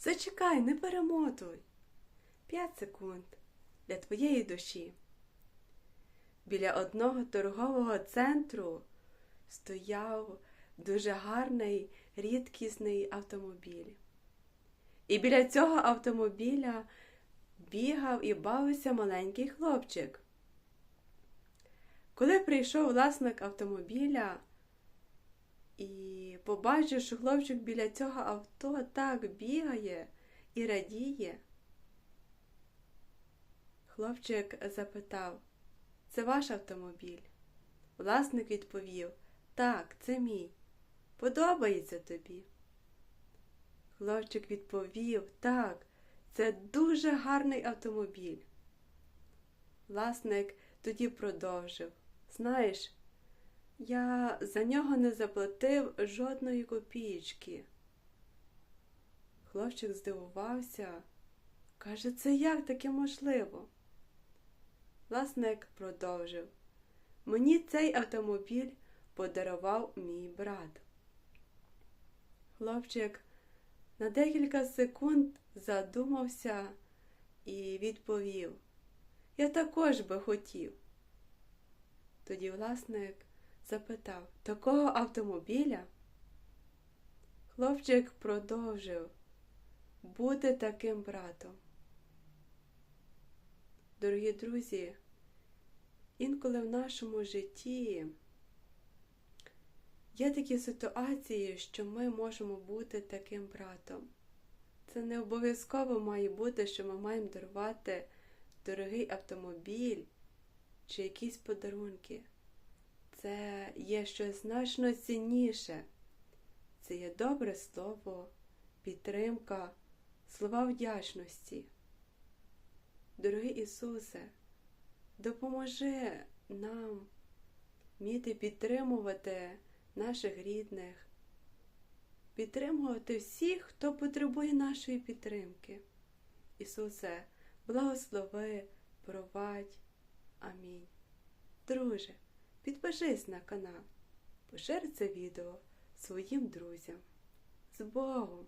Зачекай, не перемотуй. П'ять секунд для твоєї душі. Біля одного торгового центру стояв дуже гарний рідкісний автомобіль. І біля цього автомобіля бігав і бавився маленький хлопчик. Коли прийшов власник автомобіля і побачив, що хлопчик біля цього авто так бігає і радіє, хлопчик запитав, це ваш автомобіль? Власник відповів, так, це мій. Подобається тобі? Хлопчик відповів, так, це дуже гарний автомобіль. Власник тоді продовжив. Знаєш, я за нього не заплатив жодної копійки. Хлопчик здивувався, каже, це як таке можливо? Власник продовжив. Мені цей автомобіль подарував мій брат. Хлопчик на декілька секунд задумався і відповів: Я також би хотів. Тоді власник запитав, такого автомобіля? Хлопчик продовжив бути таким братом. Дорогі друзі, інколи в нашому житті є такі ситуації, що ми можемо бути таким братом. Це не обов'язково має бути, що ми маємо дарувати дорогий автомобіль чи якісь подарунки. Це є щось значно цінніше. Це є добре слово, підтримка, слова вдячності. Дорогий Ісусе, допоможи нам вміти підтримувати наших рідних, підтримувати всіх, хто потребує нашої підтримки. Ісусе, благослови, провадь. Амінь. Друже, підпишись на канал, пошир це відео своїм друзям. З Богом!